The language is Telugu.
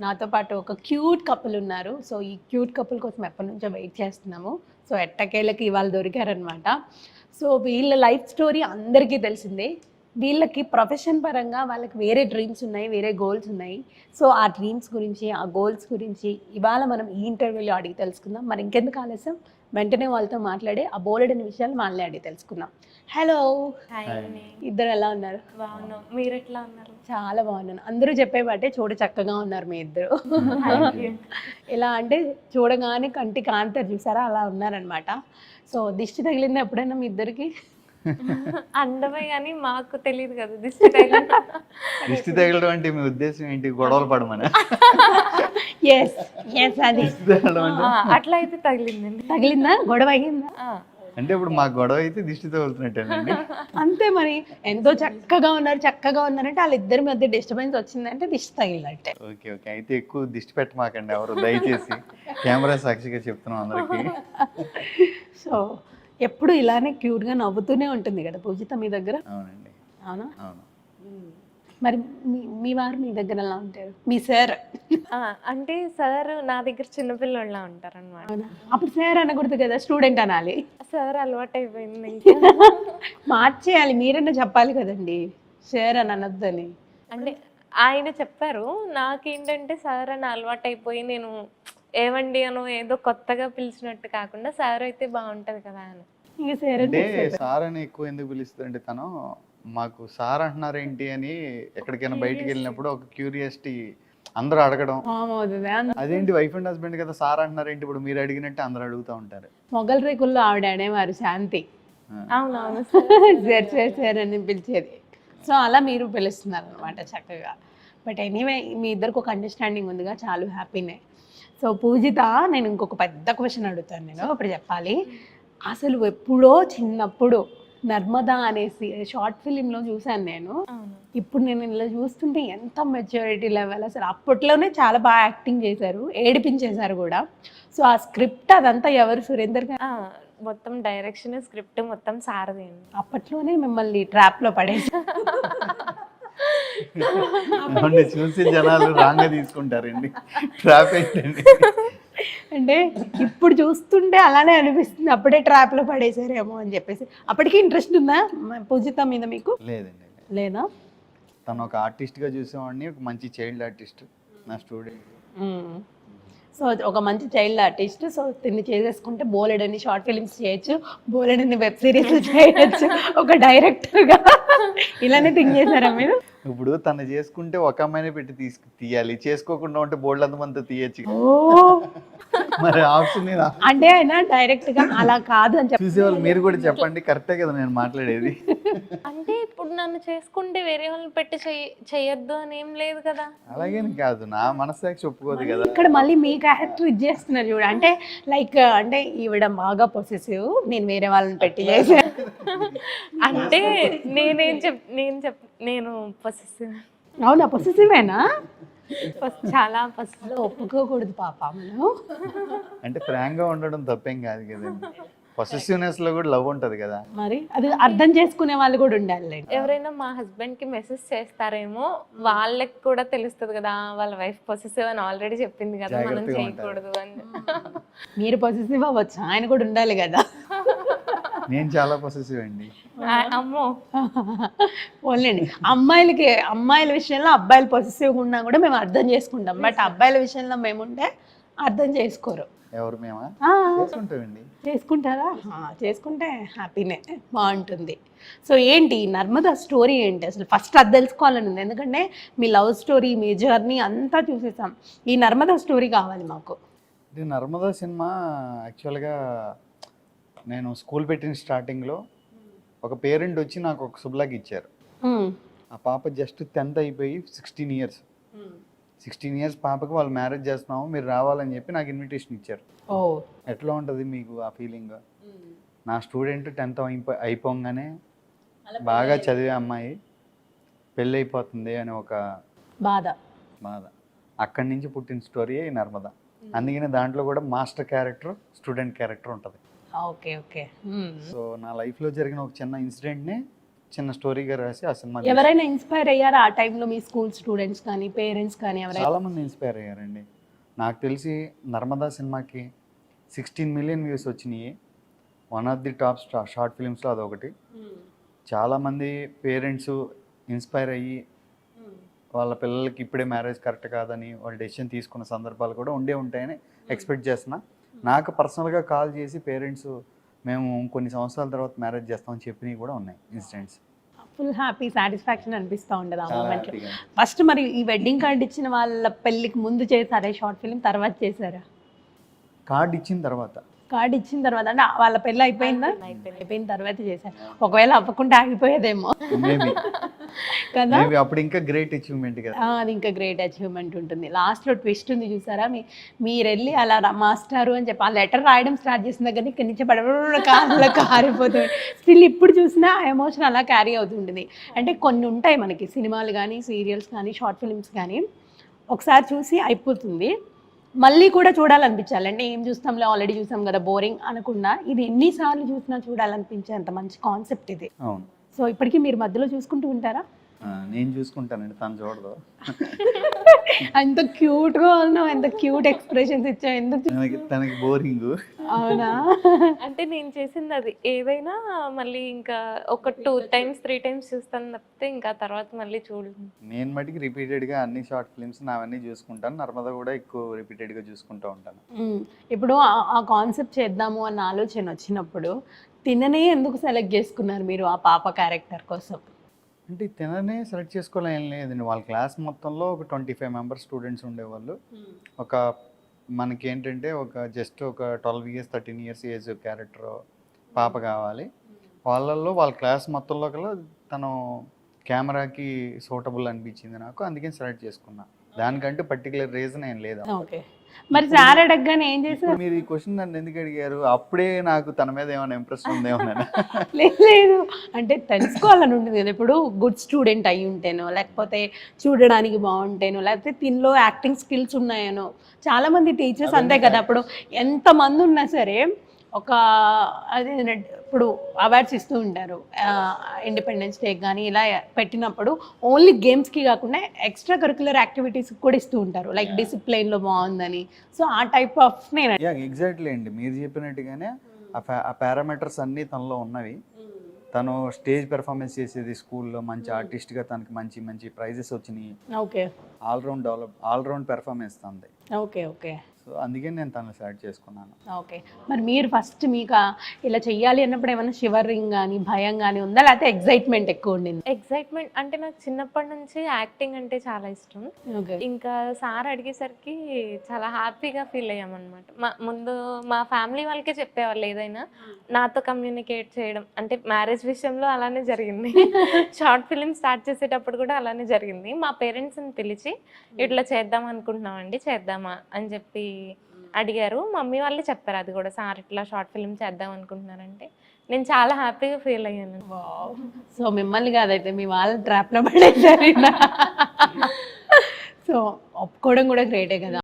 నాతో పాటు ఒక క్యూట్ కపుల్ ఉన్నారు. సో ఈ క్యూట్ కపుల్ కోసం ఎప్పటి నుంచో వెయిట్ చేస్తున్నాము. సో ఎట్టకేళ్ళకి ఇవాళ దొరికారనమాట సో వీళ్ళ లైఫ్ స్టోరీ అందరికీ తెలిసిందే. వీళ్ళకి ప్రొఫెషన్ పరంగా వాళ్ళకి వేరే డ్రీమ్స్ ఉన్నాయి వేరే గోల్స్ ఉన్నాయి. సో ఆ డ్రీమ్స్ గురించి ఆ గోల్స్ గురించి ఇవాళ మనం ఈ ఇంటర్వ్యూలో అడిగి తెలుసుకుందాం. మరి ఇంకెందుకు ఆలస్యం? వెంటనే వాళ్ళతో మాట్లాడి ఆ బోలెడని విషయాలు వాళ్ళే అడిగి తెలుసుకుందాం. హలో ఇద్దరు ఎలా ఉన్నారు? బాగున్నాం. మీరు ఎట్లా ఉన్నారు? చాలా బాగున్నాను. అందరూ చెప్పేవాటే చూడ చక్కగా ఉన్నారు మీ ఇద్దరు. ఎలా అంటే చూడగానే కంటి కాంతారు చూసారా? అలా ఉన్నారనమాట సో దిష్టి తగిలింది ఎప్పుడైనా మీ ఇద్దరికి? అందమే కానీ మాకు తెలియదు కదా దిష్టి తగిలింది. దిష్టి తగలడం అంటే మీ ఉద్దేశం ఏంటి? గొడవలు పడమని? ఎస్ ఎస్ అది. దిష్టి తగలడం అంటే? ఆ, అట్లా అయితే తగిలిందండి. తగిలిందా? గొడవ అయ్యిందా అంటే ఇప్పుడు మా గొడవ అయితే దిష్టి తగులుతున్నట్టేనండి. అంతే మరి. ఎంతో చక్కగా ఉన్నారు చక్కగా ఉన్నారంటే వాళ్ళిద్దరి మధ్య డిస్టర్బెన్స్ వచ్చిందంటే దిష్టి తగిలినట్టే. Okay okay. అయితే ఎక్కువ దిష్టి పెట్టమాకండి ఎవరు దయచేసి. కెమెరా సాక్షిగా చెప్తున్నాం అందరికి. సో ఎప్పుడు ఇలానే క్యూట్గా నవ్వుతూనే ఉంటుంది కదా పూజిత మీ దగ్గర? అవునండి. అవునా? అవును. మరి మీ మీ వారు మీ దగ్గర ఎలా ఉంటారు? మీ సార్. ఆ, అంటే సార్ నా దగ్గర చిన్నపిల్లల ఉంటారు అనమాట అవునా? అప్పుడు సార్ అనకూడదు కదా స్టూడెంట్ అనాలి. సార్ అలవాటు అయిపోయింది ఇంకా మార్చేయాలి మీరన్నా చెప్పాలి కదండి. సార్ అని అనొద్దని. అంటే ఆయన చెప్పారు నాకేంటంటే సార్ అని అలవాటు అయిపోయి నేను ఏవండి అను? ఏదో కొత్తగా పిలిచినట్టు కాకుండా సార్ అయితే బాగుంటది కదా అని. అంటే సార్ అని ఎక్కువ ఎందుకు పిలుస్తారంటే తను మాకు సార్ అంటున్నారేంటి అని ఎక్కడికైనా బయటికి వెళ్ళినప్పుడు ఒక క్యూరియాసిటీ అందరూ అడగడం. అదేంటి వైఫ్ అండ్ హస్బెండ్ కదా సార్ అంటున్నారేంటి? ఇప్పుడు మీరు అడిగినట్టు అందరూ అడుగుతూ ఉంటారు. మొగల్ రేకుల్లో ఆవిడ అనేవారు శాంతి. అవునవును. సార్ సార్ సార్ అని పిలిచేది. సో అలా మీరు పిలుస్తున్నారు అనమాట చక్కగా. బట్ ఎనీవే మీ ఇద్దరికి ఒక అండర్స్టాండింగ్ ఉందిగా చాలు హ్యాపీనే. సో పూజిత నేను ఇంకొక పెద్ద క్వశ్చన్ అడుగుతాను నేను ఇప్పుడు చెప్పాలి. అసలు ఎప్పుడో చిన్నప్పుడు నర్మదా అనేసి షార్ట్ ఫిలింలో చూశాను నేను. ఇప్పుడు నేను ఇలా చూస్తుంటే ఎంత మెచ్యూరిటీ లెవెల్ అసలు. అప్పట్లోనే చాలా బాగా యాక్టింగ్ చేశారు ఏడిపించేశారు కూడా. సో ఆ స్క్రిప్ట్ అదంతా ఎవరు? సురేందర్ మొత్తం డైరెక్షన్ స్క్రిప్ట్ మొత్తం సారది అప్పట్లోనే మిమ్మల్ని ట్రాప్లో పడేసి అవునండి, చూసి జనాలు రాంగ్ తీసుకుంటారండి. ట్రాప్ ఏంటండి అంటే ఇప్పుడు చూస్తుంటే అలానే అనిపిస్తుంది. అప్పుడే ట్రాప్లో పడేసారేమో అని చెప్పేసి. అప్పటికి ఇంట్రెస్ట్ ఉందా? పూజిత మీద మీకు? లేదండి. లేదా? తను ఒక ఆర్టిస్ట్గా చూసేవాడిని ఒక మంచి చైల్డ్ ఆర్టిస్ట్ నా స్టూడెంట్ సో ఒక మంచి చైల్డ్ ఆర్టిస్ట్ సో తిని చేసేసుకుంటే బోలెడని షార్ట్ ఫిలిమ్స్ చేయొచ్చు. బోలెడని వెబ్ సిరీస్ చేయొచ్చు. ఒక డైరెక్టర్గా ఇలానే థింక్ చేశారా మీరు? ఇప్పుడు తను చేసుకుంటే ఒక అమ్మాయినే పెట్టి తీసుకు తీయాలి. చేసుకోకుండా ఉంటే బోల్డ్ అంతమంది తీయచ్చు మరి ఆప్షన్ అంటే ఆయన డైరెక్ట్గా అలా కాదు అని చెప్పి చూసేవాళ్ళు మీరు కూడా చెప్పండి. కరెక్టే కదా నేను మాట్లాడేది. అంటే ఇప్పుడు నన్ను చేసుకుంటే వేరే వాళ్ళని పెట్టి చెయ్యొద్దు అని ఏం లేదు కదా. అలాగేని కాదు. నా మనస్సాక్షి ఒప్పుకోదు కదా. ఇక్కడ మళ్ళీ మీ క్యారెక్టర్ ఇది చేస్తున్నారు చూడ. అంటే లైక్ అంటే ఈవిడ బాగా పొసెసివ్ నేను వేరే వాళ్ళని పెట్టి చేశాను అంటే నేనేం చెప్ నేను చెప్ నేను పొసెసివ్ అవునా? పొసెసివేనా చాలా అలా ఒప్పుకోకూడదు పాప మనం అంటే ఫ్రాంక్గా ఉండడం తప్పేం కాదు కదండి. పొసెసివ్నెస్లో కూడా లవ్ ఉంటది కదా. మరి అది అర్థం చేసుకునే వాళ్ళు కూడా ఉండాలి ఎవరైనా మా హస్బెండ్కి మెసేజ్ చేస్తారేమో వాళ్ళకి కూడా తెలుస్తుంది కదా వాళ్ళ వైఫ్ పొసెసివ్ అని ఆల్రెడీ చెప్పింది కదా మనం చేయకూడదు అని. మీరు పొసెసివ్ అవ్వచ్చు ఆయన కూడా ఉండాలి కదా. నేను చాలా పొసెసివ్ అండి. అమ్మో. ఓన్లేండి అమ్మాయిలకి అమ్మాయిల విషయంలో అబ్బాయిలు పొసెసివ్గా ఉన్నా కూడా మేము అర్థం చేసుకుంటాం. బట్ అబ్బాయిల విషయంలో మేముంటే అర్థం చేసుకోరు. ఎవరు మేమా? ఆ, చేసుకుంటామండి. చేసుకుంటారా? ఆ, చేసుకుంటే హ్యాపీనే బాగుంటుంది. సో ఏంటి నర్మదా స్టోరీ ఏంటి? అసలు ఫస్ట్ అది తెలుసుకోవాలని ఉంది. ఎందుకంటే మీ లవ్ స్టోరీ మీ జర్నీ అంతా చూసేసాం. ఈ నర్మదా స్టోరీ కావాలి మాకు. ఇది నర్మదా సినిమా యాక్చువల్గా నేను స్కూల్ పెట్టిన స్టార్టింగ్లో ఒక పేరెంట్ వచ్చి నాకు ఒక శుభ్లాగ్ ఇచ్చారు. ఆ పాప జస్ట్ టెన్త్ అయిపోయి సిక్స్టీన్ ఇయర్స్. సిక్స్టీన్ ఇయర్స్ పాపకి వాళ్ళు మ్యారేజ్ చేస్తున్నాము మీరు రావాలని చెప్పి నాకు ఇన్విటేషన్ ఇచ్చారు. ఎట్లా ఉంటుంది మీకు ఆ ఫీలింగ్ నా స్టూడెంట్ టెన్త్ అయిపో అయిపోగానే బాగా చదివే అమ్మాయి పెళ్ళి అయిపోతుంది అని ఒక బాధ. బాధ. అక్కడి నుంచి పుట్టిన స్టోరీయే ఈ నర్మద. అందుకనే దాంట్లో కూడా మాస్టర్ క్యారెక్టర్ స్టూడెంట్ క్యారెక్టర్ ఉంటుంది. Okay okay. సో నా లైఫ్లో జరిగిన ఒక చిన్న ఇన్సిడెంట్ని చిన్న స్టోరీగా రాసి ఆ సినిమా ఎవరైనా ఇన్స్పైర్ అయ్యారా ఆ టైంలో మీ స్కూల్ స్టూడెంట్స్ కానీ పేరెంట్స్ కానీ ఎవరైనా? చాలా మంది ఇన్స్పైర్ అయ్యారండి. నాకు తెలిసి నర్మదా సినిమాకి సిక్స్టీన్ మిలియన్ వ్యూస్ వచ్చినాయి. One of the top short ఫిలిమ్స్లో అదొకటి. చాలామంది పేరెంట్స్ ఇన్స్పైర్ అయ్యి వాళ్ళ పిల్లలకి ఇప్పుడే మ్యారేజ్ కరెక్ట్ కాదని వాళ్ళు డెసిషన్ తీసుకున్న సందర్భాలు కూడా ఉండే ఉంటాయని ఎక్స్పెక్ట్ చేస్తున్నా. నాకు పర్సనల్గా కాల్ చేసి పేరెంట్స్ మేము కొన్ని సంవత్సరాల తర్వాత మ్యారేజ్ చేస్తామని చెప్పినవి కూడా ఉన్నాయి ఇన్సిడెంట్స్. ఫుల్ హ్యాపీ సాటిస్ఫాక్షన్ అనిపిస్తూ ఉండదు ఆ మూమెంట్లో హ్యాపీగా ఫస్ట్ మరి ఈ వెడ్డింగ్ కార్డ్ ఇచ్చిన వాళ్ళ పెళ్ళికి ముందు చేశారా షార్ట్ ఫిల్మ్ తర్వాత చేశారా? కార్డ్ ఇచ్చిన తర్వాత. కార్డ్ ఇచ్చిన తర్వాత అంటే వాళ్ళ పెళ్ళి అయిపోయిందా? అయిపోయిన తర్వాత చేశారు. ఒకవేళ అవ్వకుండా ఆగిపోయేదేమో. కదా? అప్పుడు ఇంకా గ్రేట్ అచీవ్మెంట్ కదా. ఆ, అది ఇంకా గ్రేట్ అచీవ్మెంట్ ఉంటుంది. లాస్ట్లో ట్విస్ట్ ఉంది చూసారా? మీ మీరు వెళ్ళి అలా మాస్టారు అని చెప్పి ఆ లెటర్ రాయడం స్టార్ట్ చేసిన దగ్గర ఇక్కడ నుంచి పడబడ కాళ్ళలో కారిపోతుంది స్టిల్ ఇప్పుడు చూసినా ఆ ఎమోషన్ అలా క్యారీ అవుతుంటుంది అంటే కొన్ని ఉంటాయి మనకి సినిమాలు కానీ సీరియల్స్ కానీ షార్ట్ ఫిల్మ్స్ కానీ ఒకసారి చూసి అయిపోతుంది మళ్ళీ కూడా చూడాలనిపించాలి అంటే ఏం చూస్తాంలే ఆల్రెడీ చూసాం కదా బోరింగ్ అనకుండా ఇది ఎన్నిసార్లు చూసినా చూడాలనిపించే అంత మంచి కాన్సెప్ట్ ఇది. సో ఇప్పటికీ మీరు మధ్యలో చూసుకుంటూ ఉంటారా? నేను చూసుకుంటానండి తను చూడదు. ఎంత క్యూట్గా ఉన్నావు ఎంత క్యూట్ ఎక్స్ప్రెషన్స్ ఇచ్చావు ఎందుకు తనకి తనకి బోరింగ్. అవునా? అంటే నేను చేసింది అది. ఏదైనా మళ్ళీ ఇంకా ఒక టూ టైమ్స్ త్రీ టైమ్స్ చూస్తాను తప్పితే ఇంకా తర్వాత మళ్ళీ చూడను. నేను మటుకి రిపీటెడ్గా అన్ని షార్ట్ ఫిల్మ్స్ నావన్నీ చూసుకుంటాను. నర్మదా కూడా ఎక్కువ రిపీటెడ్గా చూసుకుంటూ ఉంటాను. ఇప్పుడు ఆ- ఆ కాన్సెప్ట్ చేద్దాము అన్న ఆలోచన వచ్చినప్పుడు తిననే ఎందుకు సెలెక్ట్ చేసుకున్నారు మీరు ఆ పాప క్యారెక్టర్ కోసం? అంటే తిననే సెలెక్ట్ చేసుకోవాలని ఏం లేదండి. వాళ్ళ క్లాస్ మొత్తంలో ఒక ట్వంటీ ఫైవ్ మెంబర్స్ స్టూడెంట్స్ ఉండేవాళ్ళు. ఒక మనకి ఏంటంటే ఒక జస్ట్ ఒక twelve years thirteen years age character పాప కావాలి. వాళ్ళల్లో వాళ్ళ క్లాస్ మొత్తంలో కల్లా తను కెమెరాకి సూటబుల్ అనిపించింది నాకు. అందుకని సెలెక్ట్ చేసుకున్నా. దానికంటూ పర్టికులర్ రీజన్ ఏం లేదు ఓకే మరి సార్ అడగగానే ఏం చేశారు? ఇప్పుడు మీరు ఈ క్వశ్చన్ నన్ను ఎందుకు అడిగారు? అప్పుడే నాకు తన మీద ఏమైనా ఇంప్రెషన్ ఉందేమో లేదు అంటే తెలుసుకోవాలని ఉంటుంది కదా. ఇప్పుడు గుడ్ స్టూడెంట్ అయి ఉంటేనో లేకపోతే చూడడానికి బాగుంటేనో లేకపోతే దీనిలో యాక్టింగ్ స్కిల్స్ ఉన్నాయనో చాలా మంది టీచర్స్ అంతే కదా. అప్పుడు ఎంతమంది ఉన్నా సరే ఒక అది ఇప్పుడు అవార్డ్స్ ఇస్తూ ఉంటారు. ఇండిపెండెన్స్ డే కానీ ఇలా పెట్టినప్పుడు ఓన్లీ గేమ్స్కి కాకుండా ఎక్స్ట్రా కరికులర్ యాక్టివిటీస్కి కూడా ఇస్తూ ఉంటారు. లైక్ డిసిప్లైన్లో బాగుందని. సో ఆ టైప్ ఆఫ్ నేను ఎగ్జాక్ట్లీ అండి. మీరు చెప్పినట్టుగానే ఆ పారామీటర్స్ అన్నీ తనలో ఉన్నవి. తను స్టేజ్ పెర్ఫార్మెన్స్ చేసేది స్కూల్లో మంచి ఆర్టిస్ట్గా తనకి మంచి మంచి ప్రైజెస్ వచ్చినాయి. Okay all round develop all round performance తనది. ఓకే ఓకే సో అందుకే నేను తనని సెలెక్ట్ చేసుకున్నాను. ఓకే మరి మీరు ఫస్ట్ మీకు ఇలా చెయ్యాలి అన్నప్పుడు ఏమైనా షివరింగ్ కానీ భయం కానీ ఉందా? లేకపోతే ఎగ్జైట్మెంట్ ఎక్కువ ఉండింది? ఎగ్జైట్మెంట్ అంటే నాకు చిన్నప్పటి నుంచి యాక్టింగ్ అంటే చాలా ఇష్టం. ఇంకా సార్ అడిగేసరికి చాలా హ్యాపీగా ఫీల్ అయ్యామన్నమాట. మా ముందు మా ఫ్యామిలీ వాళ్ళకే చెప్పేవాళ్ళు ఏదైనా నాతో కమ్యూనికేట్ చేయడం. అంటే మ్యారేజ్ విషయంలో అలానే జరిగింది. షార్ట్ ఫిలిం స్టార్ట్ చేసేటప్పుడు కూడా అలానే జరిగింది. మా పేరెంట్స్ని పిలిచి ఇట్లా చేద్దాం అనుకుంటున్నామండి చేద్దామా? అని చెప్పి అడిగారు. మమ్మీ వాళ్ళే చెప్పారు అది కూడా. సార్ ఇట్లా షార్ట్ ఫిలిం చేద్దాం అనుకుంటున్నారంటే. నేను చాలా హ్యాపీగా ఫీల్ అయ్యాను. సో మిమ్మల్ని కాదైతే మీ వాళ్ళ ట్రాప్లో పడేసారు సో ఒప్పుకోవడం కూడా గ్రేటే కదా.